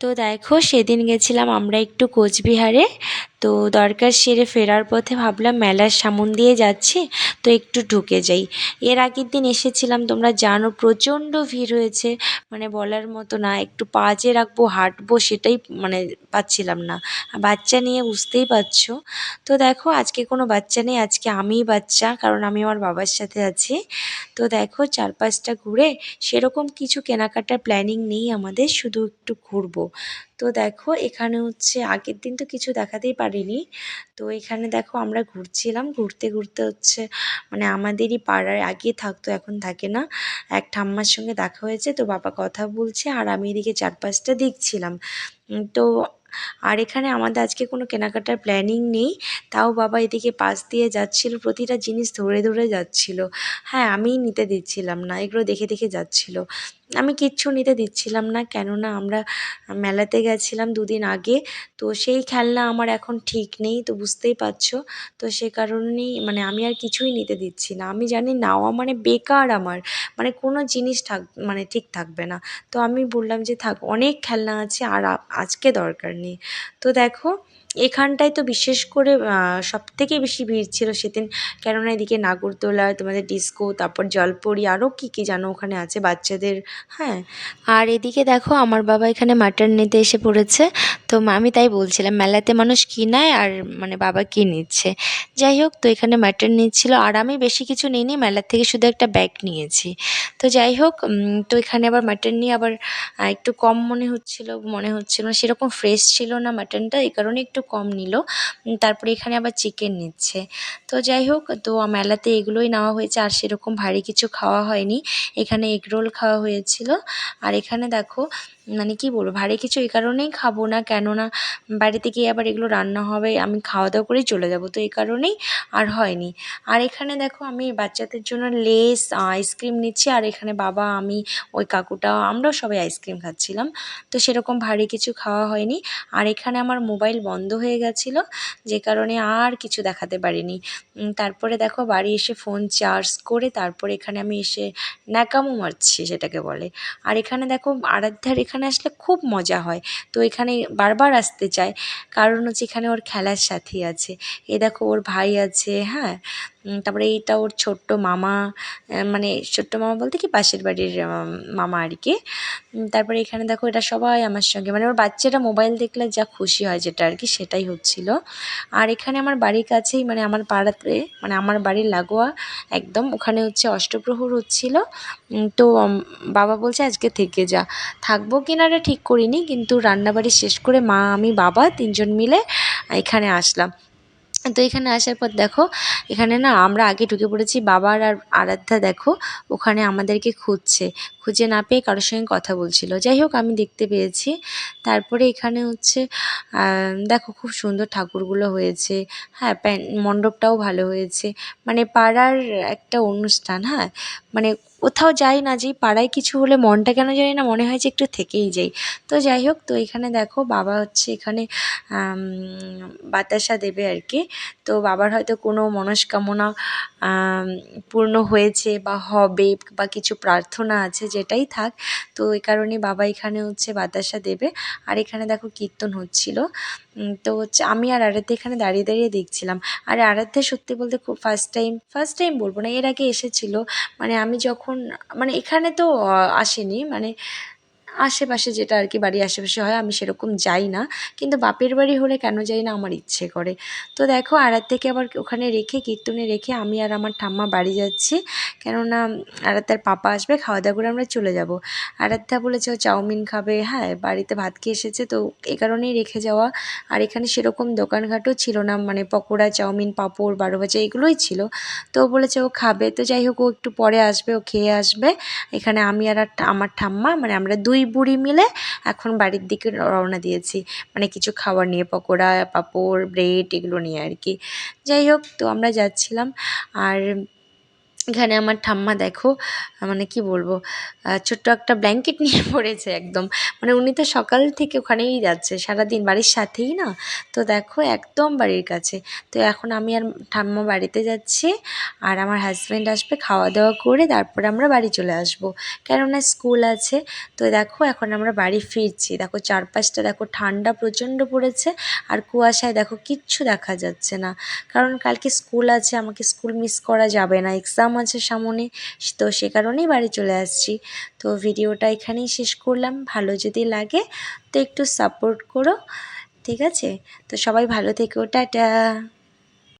তো দেখো সেদিন গেছিলাম আমরা একটু কোচবিহারে। তো দরকার সেরে ফেরার পথে ভাবলাম মেলার সামন দিয়ে যাচ্ছি, তো একটু ঢুকে যাই। এর আগের দিন এসেছিলাম, তোমরা জানো প্রচণ্ড ভিড় হয়েছে মানে বলার মতো না, একটু পা যে রাখব, হাঁটবো সেটাই মানে পাচ্ছিলাম না। বাচ্চা নিয়ে বুঝতেই পারছ। তো দেখো, আজকে কোনো বাচ্চা নেই, আজকে আমিই বাচ্চা, কারণ আমি আমার বাবার সাথে আছি। তো দেখো, চারপাশটা ঘুরে সেরকম কিছু কেনাকাটার প্ল্যানিং নেই আমাদের, শুধু একটু ঘুরবো। তো দেখো, এখানে হচ্ছে আগের দিন তো কিছু দেখাতেই পারিনি। তো এখানে দেখো আমরা ঘুরছিলাম। ঘুরতে ঘুরতে হচ্ছে মানে আমাদেরই পাড়ায় আগে থাকতো, এখন থাকে না। এক ঠাম্মার সঙ্গে দেখা হয়েছে, তো বাবা কথা বলছে আর আমি এদিকে চারপাশটা দেখছিলাম। তো আর এখানে আমাদের আজকে কোনো কেনাকাটার প্ল্যানিং নেই। তাও বাবা এদিকে পাশ দিয়ে যাচ্ছিল, প্রতিটা জিনিস ধরে ধরে যাচ্ছিল। হ্যাঁ আমিই নিতে দিচ্ছিলাম না, এগুলো দেখে দেখে যাচ্ছিল। আমি কিচ্ছু নিতে দিচ্ছিলাম না। কেননা আমরা মেলাতে গেছিলাম দুদিন আগে। তো সেই খেলনা আমার এখন ঠিক নেই, তো বুঝতেই পারছ। তো সে কারণেই মানে আমি আর কিছুই নিতে দিচ্ছি না। আমি জানি নেওয়া মানে বেকার আমার। মানে কোনো জিনিস থাক মানে ঠিক থাকবে না। তো আমি বললাম যে থাক, অনেক খেলনা আছে আর আজকে দরকার নেই। তো দেখো এখানটায় তো বিশেষ করে সব থেকে বেশি ভিড় ছিল সেদিন। কেননা এদিকে নাগরদোলা তোমাদের ডিস্কো, তারপর জলপরি আরও কী কী যেন ওখানে আছে বাচ্চাদের হ্যাঁ? আর এদিকে দেখো, আমার বাবা এখানে মাটন নিতে এসে পড়েছে। তো আমি তাই বলছিলাম, মেলাতে মানুষ কী নেয় আর মানে বাবা কী নিচ্ছে? যাই হোক, তো এখানে মাটন নিচ্ছিল। আর আমি বেশি কিছু নিইনি, মেলার থেকে শুধু একটা ব্যাগ নিয়েছি। তো যাই হোক তো এখানে আবার মাটন নিয়ে আবার একটু কম মনে হচ্ছিল মনে হচ্ছিল সেরকম ফ্রেশ ছিল না মাটনটা। এই কারণে একটু কম নিল। তারপরে এখানে আবার চিকেন নিচ্ছে। তো যাই হোক, তো মেলাতে এগুলোই নেওয়া হয়েছে, আর সেরকম ভারী কিছু খাওয়া হয়নি। এখানে এগরোল খাওয়া হয়েছিল। আর এখানে দেখো মানে কি বলব, ভারী কিছু এই কারণেই খাব না, কেননা বাড়িতে গিয়ে আবার এগুলো রান্না হবে, আমি খাওয়া দাওয়া করেই চলে যাব, তো এই কারণেই আর হয়নি। আর এখানে দেখো আমি বাচ্চাদের জন্য লেস আইসক্রিম নিচ্ছি, আর এখানে বাবা, আমি, ওই কাকুটা, আমরাও সবাই আইসক্রিম খাচ্ছিলাম, তো সেরকম ভারী কিছু খাওয়া হয়নি। আর এখানে আমার মোবাইল বন্ধ হয়ে গেছিল, যে কারণে আর কিছু দেখাতে পারিনি। তারপরে দেখো বাড়ি এসে ফোন চার্জ করে তারপরে এখানে আমি এসে ন্যাকামো মারছি, সেটাকে বলে। আর এখানে দেখো আরাধ্যার এখানে আসলে খুব মজা হয়। তো এখানে বারবার আসতে চায়। কারণ হচ্ছে এখানে ওর খেলার সাথী আছে। এ দেখো ওর ভাই আছে হ্যাঁ? তারপরে এইটা ওর ছোট্ট মামা মানে ছোট্ট মামা বলতে কি, পাশের বাড়ির মামা আর কি। তারপরে এখানে দেখো এটা সবাই আমার সঙ্গে মানে ওর বাচ্চাটা মোবাইল দেখলে যা খুশি হয় যেটা আর কি, সেটাই হচ্ছিল। আর এখানে আমার বাড়ির কাছেই মানে আমার পাড়াতে মানে আমার বাড়ির লাগোয়া একদম, ওখানে হচ্ছে অষ্টপ্রহর হচ্ছিল। তো বাবা বলছে আজকে থেকে যা। থাকব কি না এটা ঠিক করিনি, কিন্তু রান্নাবাড়ি শেষ করে মা, আমি, বাবা তিনজন মিলে এখানে আসলাম। তো এখানে আসার পর দেখো, এখানে না আমরা আগে ঢুকে পড়েছি বাবার আর আরাধ্যা দেখো, ওখানে আমাদেরকে খুঁজছে। খুঁজে না পেয়ে কারোর সঙ্গে কথা বলছিল। যাই হোক, আমি দেখতে পেয়েছি। তারপরে এখানে হচ্ছে দেখো খুব সুন্দর ঠাকুরগুলো হয়েছে। হ্যাঁ প্যান, মণ্ডপটাও ভালো হয়েছে। মানে পাড়ার একটা অনুষ্ঠান হ্যাঁ? মানে কোথাও যাই না, যেই পাড়ায় কিছু হলে মনটা কেন জানি না, মনে হয় যে একটু থেকেই যাই। তো যাই হোক, তো এখানে দেখো, বাবা হচ্ছে এখানে বাতাসা দেবে আর কি। তো বাবার হয়তো কোনো মনস্কামনা পূর্ণ হয়েছে বা হবে বা কিছু প্রার্থনা আছে যেটাই থাক, তো এই কারণে বাবা এখানে হচ্ছে বাতাসা দেবে। আর এখানে দেখো কীর্তন হচ্ছিল। তো হচ্ছে আমি আর আরাধ্যা এখানে দাঁড়িয়ে দাঁড়িয়ে দেখছিলাম। আর আরাধ্যা সত্যি বলতে খুব ফার্স্ট টাইম ফার্স্ট টাইম বলব না, এর আগে এসেছিল। মানে আমি যখন মানে এখানে তো আসেনি। মানে আশেপাশে যেটা আর কি বাড়ির আশেপাশে হয়, আমি সেরকম যাই না। কিন্তু বাপের বাড়ি হলে কেন যাই না আমার ইচ্ছে করে। তো দেখো, আরাধ্যাকে আবার ওখানে রেখে, কীর্তনে রেখে আমি আর আমার ঠাম্মা বাড়ি যাচ্ছি। কেননা আরাধ্যার পাপা আসবে খাওয়া দাওয়া করে আমরা চলে যাব। আরাধ্যা বলেছে, ও চাউমিন খাবে। হ্যাঁ বাড়িতে ভাত খেয়ে এসেছে, তো এই কারণেই রেখে যাওয়া। আর এখানে সেরকম দোকানঘাটও ছিল না মানে পকোড়া, চাউমিন, পাঁপড় বারো ভাজা এগুলোই ছিল। তো বলেছে, ও খাবে। তো যাই হোক, ও একটু পরে আসবে, ও খেয়ে আসবে। এখানে আমি আর আমার ঠাম্মা মানে আমরা দুই বুড়ি মিলে এখন বাড়ির দিকে রওনা দিয়েছি। মানে কিছু খাবার নিয়ে, পকোড়া, পাঁপড়, ব্রেড এগুলো নিয়ে আর কি। যাই হোক, তো আমরা যাচ্ছিলাম। আর এখানে আমার ঠাম্মা দেখো মানে কি বলব ছোট্ট একটা ব্ল্যাঙ্কেট নিয়ে পড়েছে একদম। মানে উনি তো সকাল থেকে ওখানেই যাচ্ছে, সারাদিন বাড়ির সাথেই না? তো দেখো, একদম বাড়ির কাছে। তো এখন আমি আর ঠাম্মা বাড়িতে যাচ্ছি, আর আমার হাজব্যান্ড আসবে খাওয়া দাওয়া করে, তারপরে আমরা বাড়ি চলে আসব। কেননা স্কুল আছে, তো দেখো, এখন আমরা বাড়ি ফিরছি। দেখো, চারপাশটা দেখো ঠান্ডা প্রচণ্ড পড়েছে, আর কুয়াশায় দেখো কিচ্ছু দেখা যাচ্ছে না। কারণ কালকে স্কুল আছে, আমাকে স্কুল মিস করা যাবে না এক্সাম আছে সামনে, তো সে কারণেই বাড়ি চলে আসছি। তো ভিডিওটা এখানেই শেষ করলাম। ভালো যদি লাগে, তো একটু সাপোর্ট করো, ঠিক আছে? তো সবাই ভালো থেকো, টাটা!